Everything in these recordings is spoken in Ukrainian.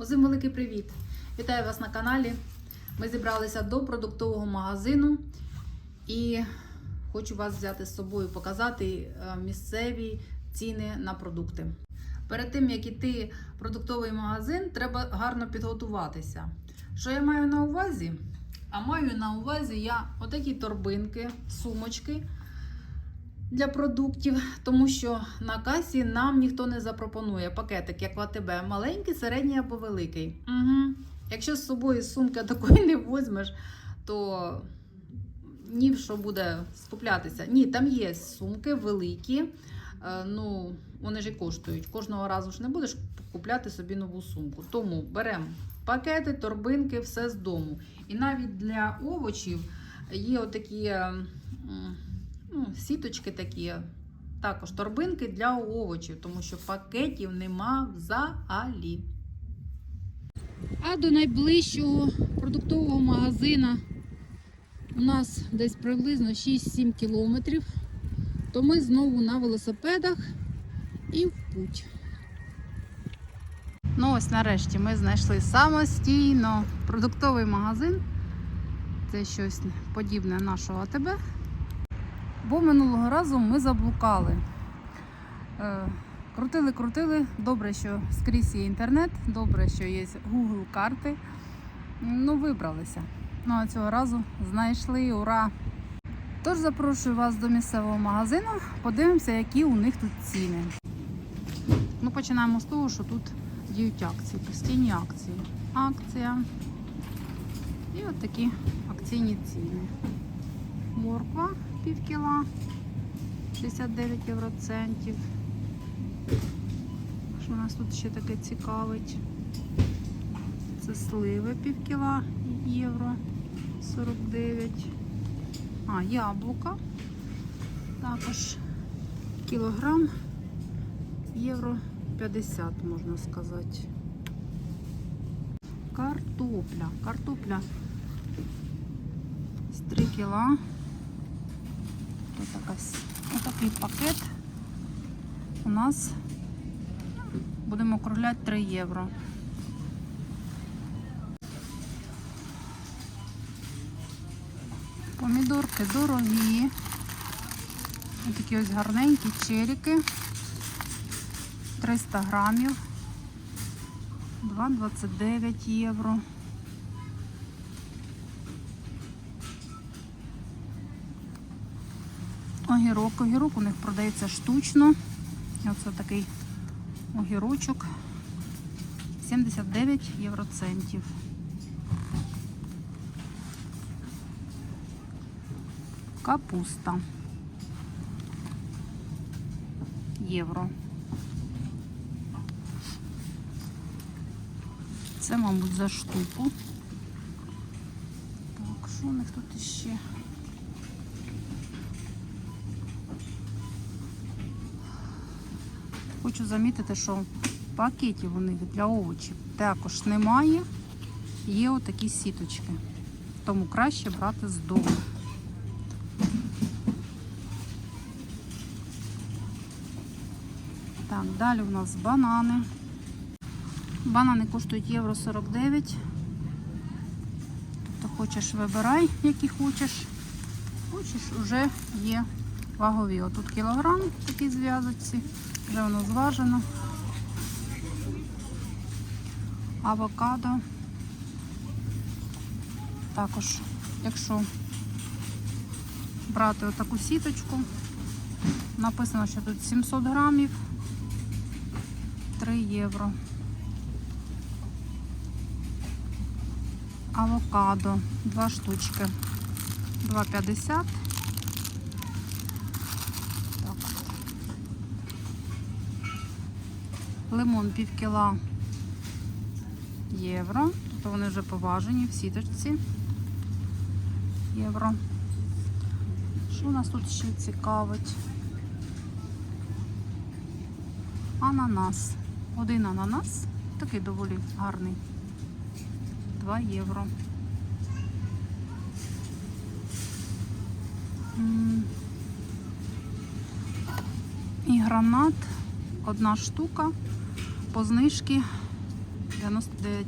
Усім великий привіт! Вітаю вас на каналі. Ми зібралися до продуктового магазину і хочу вас взяти з собою, показати е, місцеві ціни на продукти. Перед тим як іти в продуктовий магазин, треба гарно підготуватися. Що я маю на увазі? А маю на увазі я отакі торбинки, сумочки для продуктів, тому що на касі нам ніхто не запропонує пакетик, як в АТБ, маленький, середній або великий. Угу. Якщо з собою сумки такої не візьмеш, то ні в що буде скуплятися. Ні, там є сумки великі, е, ну вони ж і коштують. Кожного разу ж не будеш купляти собі нову сумку. Тому беремо пакети, торбинки, все з дому. І навіть для овочів є отакі. Ну, сіточки такі, також торбинки для овочів, тому що пакетів нема взагалі. А до найближчого продуктового магазина у нас десь приблизно 6-7 кілометрів. То ми знову на велосипедах і в путь. Ну ось нарешті ми знайшли самостійно продуктовий магазин. Це щось подібне нашого АТБ. Бо минулого разу ми заблукали. Е, крутили, крутили. Добре, що скрізь є інтернет, добре, що є Google карти. Ну, вибралися. Ну а цього разу знайшли, ура! Тож запрошую вас до місцевого магазину, подивимося, які у них тут ціни. Ну, починаємо з того, що тут діють акції, постійні акції. Акція. І от такі акційні ціни. Морква пів кіла 69 євроцентів. Що нас тут ще таке цікавить? Це сливи пів кіла євро 49. А, яблука. Також кілограм євро 50, можна сказати. Картопля. Картопля з 3 кіла. Отакий пакет. У нас будемо округляти 3 євро. Помідорки дорогі. Ось такі ось гарненькі черіки. 300 грамів. 2,29 євро. Огірок. Огірок у них продається штучно. Оце такий огірочок. 79 євроцентів. Капуста. Євро. Це, мабуть, за штуку. Так, що у них тут іще? Хочу замітити, що пакетів у них для овочів також немає. Є отакі сіточки. Тому краще брати з дому. Так, далі у нас банани. Банани коштують євро 49. Тобто хочеш вибирай, які хочеш. Хочеш, вже є вагові. Отут кілограм такі зв'язочці. Вже воно зважено. Авокадо. Також, якщо брати отаку сіточку, написано, що тут 700 грамів, 3 євро. Авокадо, два штучки, 2,50. Лимон пів кіла євро. Тобто вони вже поважені в сіточці. Євро. Що у нас тут ще цікавить? Ананас. Один ананас. Такий доволі гарний. 2 євро. І гранат. Одна штука по знижці 99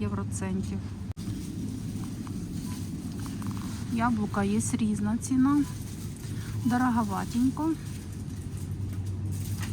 євроцентів. Яблука є різна ціна. Дороговатенько.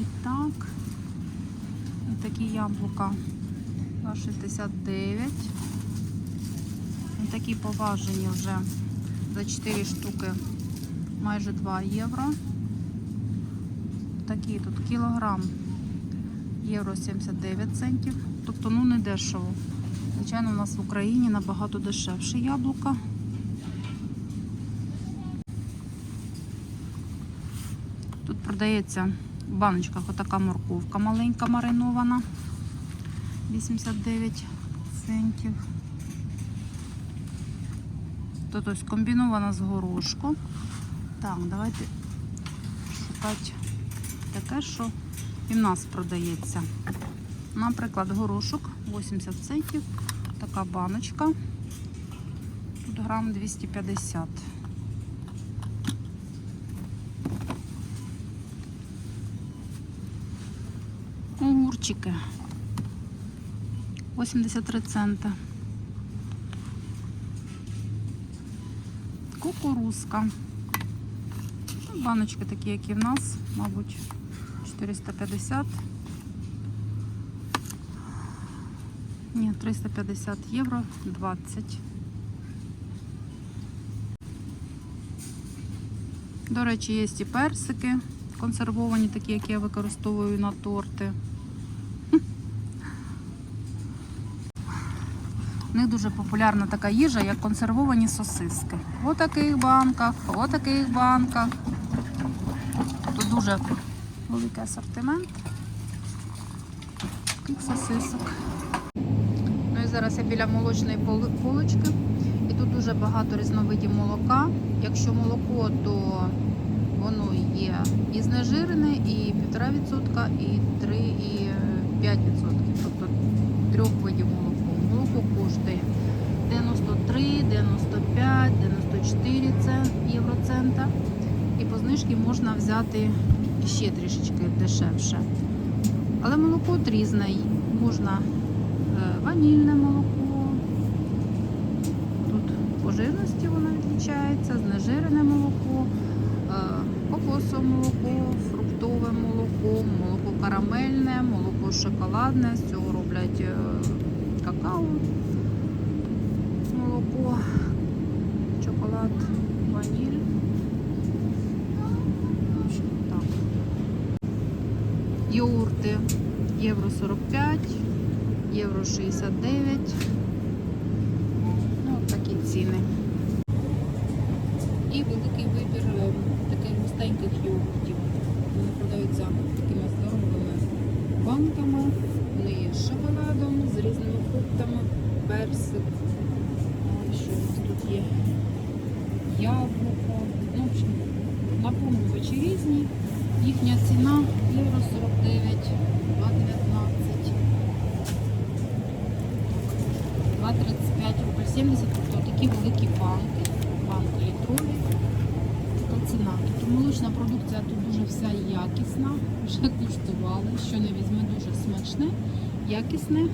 І так. І такі яблука 2,69. І такі поважені вже за 4 штуки майже 2 євро. Такі тут кілограм євро 79 центів. Тобто, ну не дешево. Звичайно, у нас в Україні набагато дешевше яблука. Тут продається в баночках отака морковка маленька маринована. 89 центів. Тут ось комбінована з горошком. Так, давайте шукати таке, що і в нас продається. Наприклад, горошок 80 центів. Така баночка. Тут грам 250. Огурчики. 83 цента. Кукурузка. Баночки такі, як і в нас, мабуть, 450. Ні, 350 євро 20. До речі, є і персики консервовані, такі, які я використовую на торти. У них дуже популярна така їжа, як консервовані сосиски. В таких банках, в таких банках. Тут дуже великий асортимент таких сосисок. Ну і зараз я біля молочної полочки. І тут дуже багато різновидів молока. Якщо молоко, то воно є і знежирене, і 1,5%, і 3,5%. Тобто трьох видів молока. Молоко коштує 93, 95, 94 цен, євроцента. І по знижці можна взяти ще трішечки дешевше. Але молоко різне. Можна е, ванільне молоко. Тут по жирності воно відлічається, знежирене молоко, е, кокосове молоко, фруктове молоко, молоко карамельне, молоко шоколадне. З цього роблять е, какао, молоко, шоколад, ваніль. В общем, так. Йогурти євро 45, євро 69. Ну, такі ціни. І великий вибір е, таких густеньких йогуртів. Вони продаються такими здоровими банками. Вони є з шоколадом, з різними фруктами, персик. Що у нас тут є? Яблуко. Ну, в общем, наповнювачі різні. Їхня ціна євро 49, 2,19, 2,35, рубль 70, тобто такі великі банки, банки літрові. Така ціна. Тобто молочна продукція тут дуже вся якісна, вже куштували, що не візьме дуже смачне, якісне.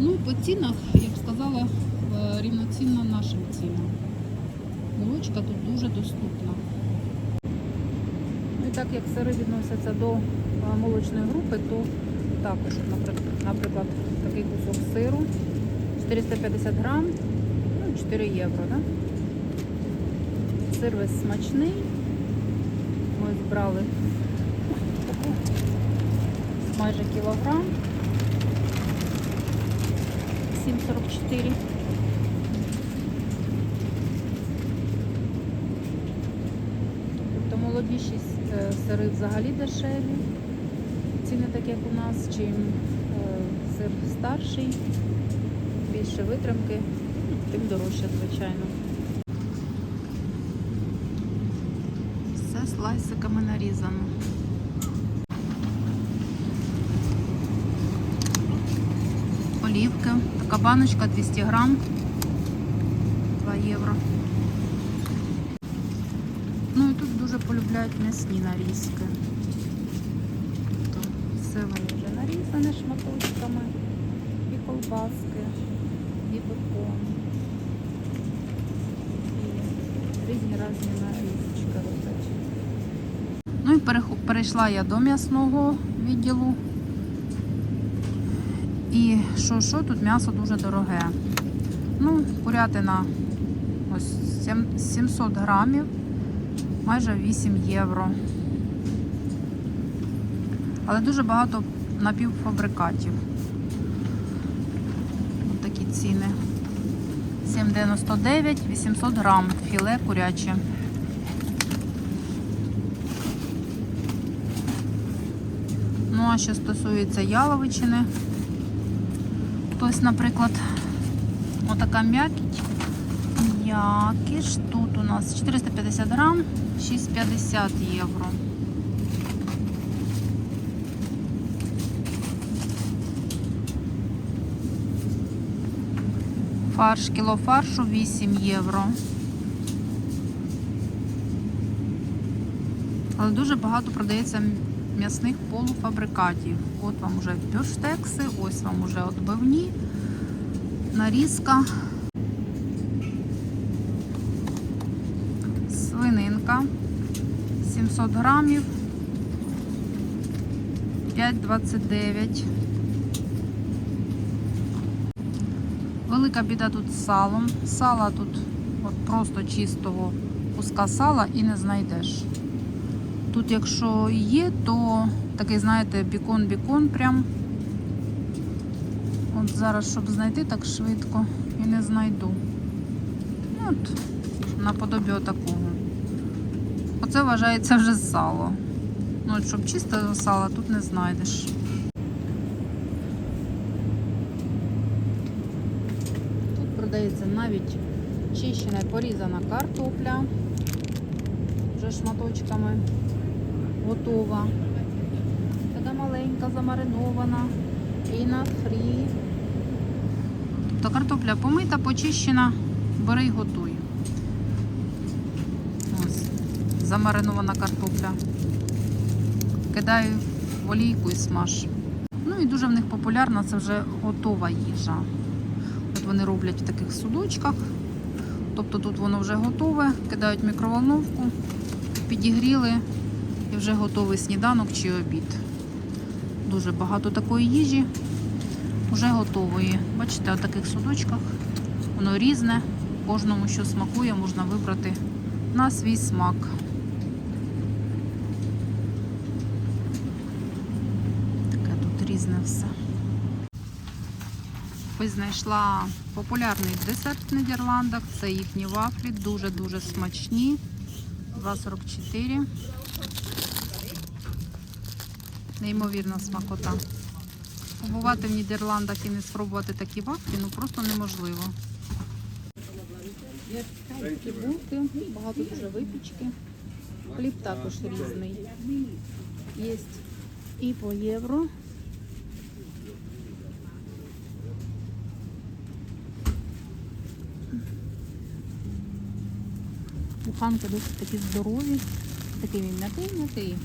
Ну по цінах, я б сказала, е, рівноцінно нашим цінам. Молочка тут дуже доступна. Ну, І так як сири відносяться до молочної групи, то також, наприклад, такий кусок сиру 450 грам, ну, 4 євро. Да? Сир весь смачний. Ми збрали майже кілограм. 7,44. Тобто молодіші е, сири взагалі дешеві. Ціни так як у нас, чим е, сир старший, більше витримки, тим дорожче, звичайно. Все слайсиками нарізано. Олівки. Така баночка 200 грам. 2 євро. Ну і тут дуже полюбляють м'ясні нарізки. Тобто все вони вже нарізані шматочками. І колбаски, і бекон. Ну і перейшла я до м'ясного відділу. І що, що тут м'ясо дуже дороге. Ну, курятина ось 700 грамів, майже 8 євро. Але дуже багато напівфабрикатів. Ось такі ціни. 7,99, 800 грам філе куряче. Ну, а що стосується яловичини, ось, наприклад, отака м'якіть. М'якіш. Тут у нас 450 грам, 6,50 євро. Фарш, кіло фаршу 8 євро. Але дуже багато продається м'ясних полуфабрикатів. От вам уже бюрштекси, ось вам уже отбивні, нарізка, свининка 700 грамів, 5,29. Велика біда тут з салом. Сала тут от просто чистого куска сала і не знайдеш. Тут, якщо є, то такий, знаєте, бікон-бікон прям. От зараз, щоб знайти так швидко, і не знайду. От, наподобі отакого. Оце вважається вже сало. Ну, от, щоб чистого сала тут не знайдеш. Тут продається навіть чищена і порізана картопля вже шматочками готова. Така маленька, замаринована і на фрі. То картопля помита, почищена, бери і готуй. Ось, замаринована картопля. Кидаю в олійку і смаж. Ну і дуже в них популярна це вже готова їжа. Вони роблять в таких судочках. Тобто тут воно вже готове, кидають мікроволновку, підігріли і вже готовий сніданок чи обід. Дуже багато такої їжі вже готової. Бачите, в таких судочках воно різне. Кожному, що смакує, можна вибрати на свій смак. Таке тут різне все. Ось знайшла популярний десерт в Нідерландах. Це їхні вафлі, дуже-дуже смачні. 2,44. Неймовірна смакота. Побувати в Нідерландах і не спробувати такі вафлі, ну просто неможливо. Є такі булки, багато дуже випічки. Хліб також різний. Є і по євро. Буханки досить такі здорові. Такий він м'який.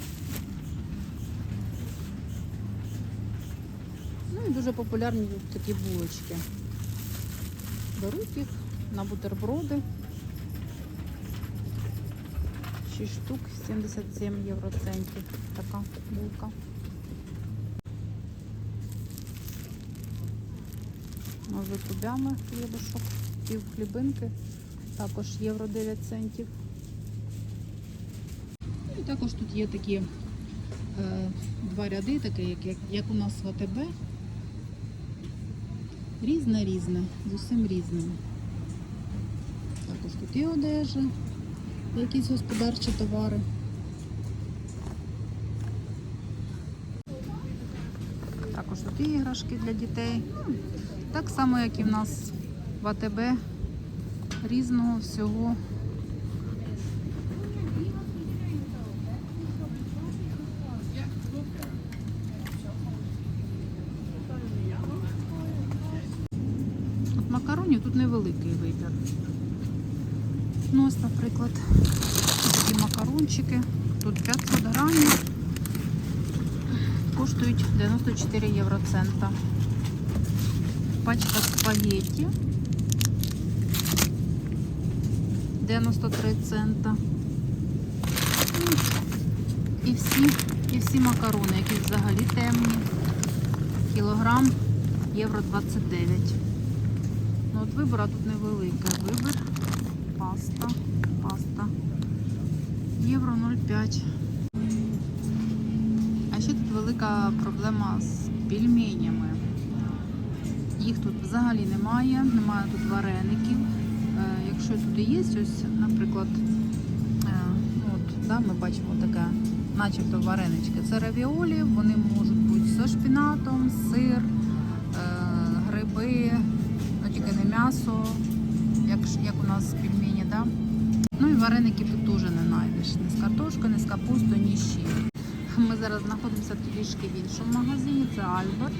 Ну і дуже популярні тут такі булочки. Беруть їх на бутерброди. 6 штук, 77 євроцентів. Така булка. Може кубями хлібушок, пів хлібинки. Також євро 9 центів. Ну, І також тут є такі е, два ряди, таке, як, як, як у нас в АТБ. Різне різне, з усім різним. Також тут і одежа, якісь господарчі товари. Також тут і іграшки для дітей. Ну, Так само, як і в нас в АТБ. Різного всього. От макаронів тут невеликий вибір. Ну, ось, наприклад, такі макарончики. Тут 500 грамів. Коштують 94 євроцента. пачка спагетті. 93 цента. І всі, і всі макарони, які взагалі темні. Кілограм євро 29. Ну от вибора тут невелика. Вибір. Паста. Паста. Євро 0,5. А ще тут велика проблема з пельменями. Їх тут взагалі немає, немає тут вареників. І є ось, наприклад, е, ну от, да, ми бачимо таке, начебто варенички. Це равіолі, вони можуть бути зі шпінатом, сир, е, гриби, ну тільки не м'ясо, як, як у нас пельмені, да? Ну і вареники тут теж не знайдеш. Ні з картошкою, ні з капустою, ні з чим. Ми зараз знаходимося трішки в іншому магазині, це Альберт.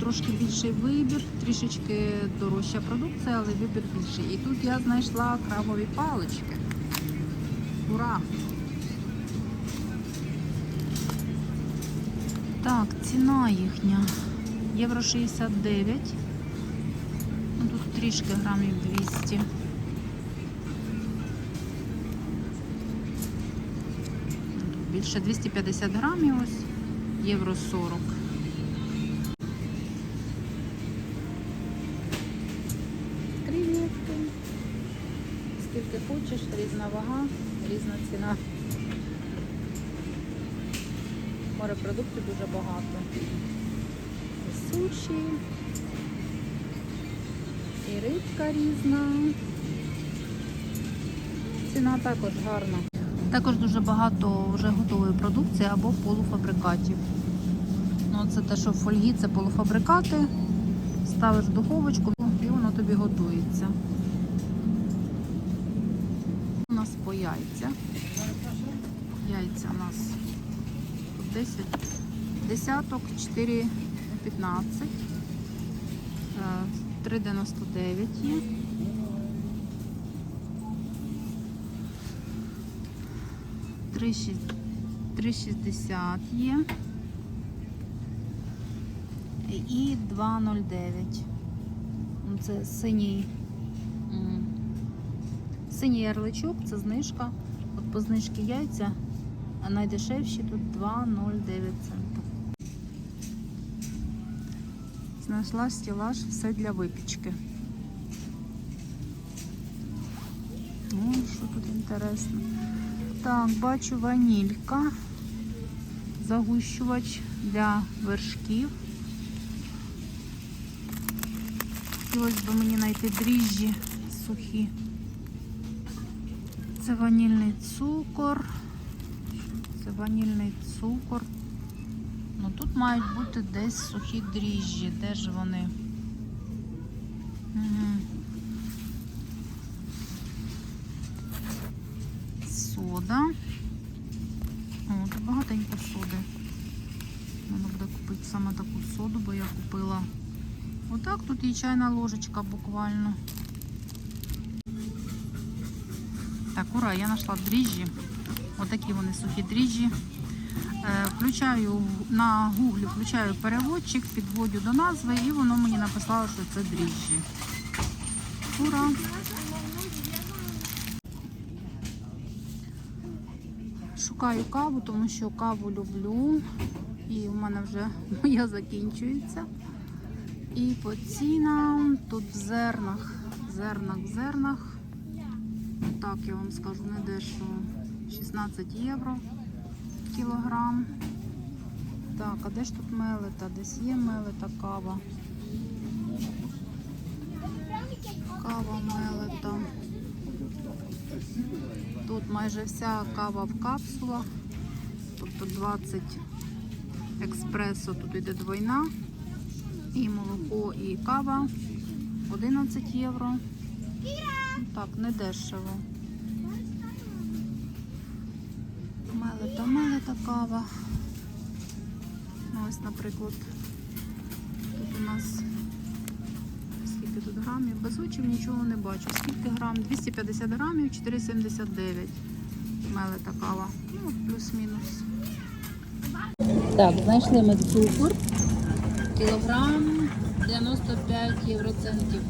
Трошки більший вибір, трішечки дорожча продукція, але вибір більший. І тут я знайшла крабові палички. Ура! Так, ціна їхня. Євро 69. Ну, тут трішки грамів 200. Тут більше 250 грамів ось. Євро 40. Скільки хочеш, різна вага, різна ціна. Морепродуктів дуже багато. Суші, і рибка різна. Ціна також гарна. Також дуже багато вже готової продукції або полуфабрикатів. Ну, це те, що в фольгі, це полуфабрикати. Ставиш в духовочку і воно тобі готується. Яйця. Яйця у нас тут 10, десяток, 4, 15, е, 3,99 є. Три шість- 3,60 є. І 2,09. Ну, Це синій. Синій ярличок, це знижка. От по знижці яйця, а найдешевші тут 2,09 цента. Знайшла стілаж все для випічки. О, що тут інтересно. Так, бачу ванілька, загущувач для вершків. Хотілося б мені знайти дріжджі сухі. Це ванільний цукор. Це ванільний цукор. Ну тут мають бути десь сухі дріжджі. Де ж вони? Сода. О, тут багатенько соди. Треба буде купити саме таку соду, бо я купила. Отак тут і чайна ложечка буквально. Так, ура, я знайшла дріжджі. Отакі вони сухі дріжджі. Е, Включаю на гуглі, включаю переводчик, підводю до назви і воно мені написало, що це дріжджі. Ура! Шукаю каву, тому що каву люблю. І в мене вже моя закінчується. І по цінам тут в зернах, зернах, зернах. Так, я вам скажу, не дешево. 16 євро кілограм. Так, а де ж тут мелита? Десь є мелита кава. Кава мелита. Тут майже вся кава в капсулах. Тобто 20 експресо, тут йде двойна. І молоко, і кава 11 євро. Так, не дешево. Мелета, мелета кава. Ось, наприклад, тут у нас скільки тут грамів? Без очів нічого не бачу. Скільки грам? 250 грамів, 4,79 мелета кава. Ну, плюс-мінус. Так, знайшли ми цукор. Кілограм 95 євроцентів.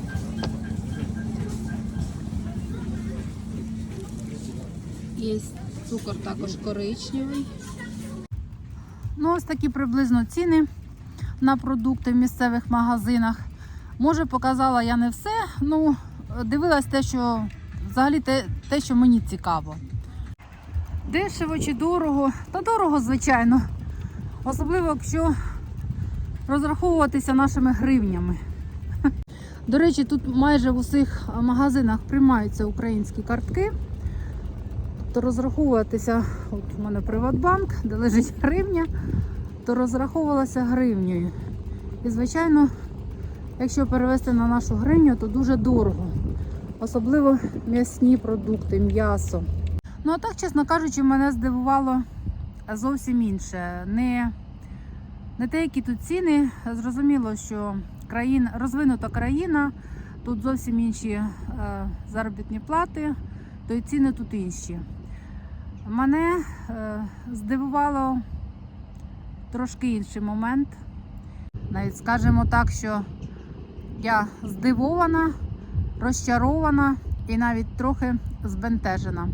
Є цукор також коричневий. Ну, ось такі приблизно ціни на продукти в місцевих магазинах. Може, показала я не все, ну дивилась те, що взагалі те, те, що мені цікаво. Дешево чи дорого? Та дорого, звичайно. Особливо, якщо розраховуватися нашими гривнями. До речі, тут майже в усіх магазинах приймаються українські картки. Тобто розраховуватися, от у мене Приватбанк, де лежить гривня, то розраховувалася гривнею. І, звичайно, якщо перевести на нашу гривню, то дуже дорого. Особливо м'ясні продукти, м'ясо. Ну а так, чесно кажучи, мене здивувало зовсім інше. Не, не те, які тут ціни. Зрозуміло, що країн, розвинута країна, тут зовсім інші е, заробітні плати, то й ціни тут інші. Мене е, здивувало трошки інший момент. Навіть скажемо так, що я здивована, розчарована і навіть трохи збентежена.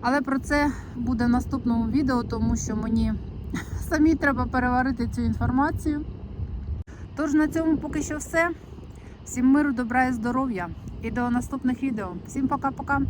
Але про це буде в наступному відео, тому що мені самі треба переварити цю інформацію. Тож на цьому поки що все. Всім миру, добра і здоров'я. І до наступних відео. Всім пока-пока.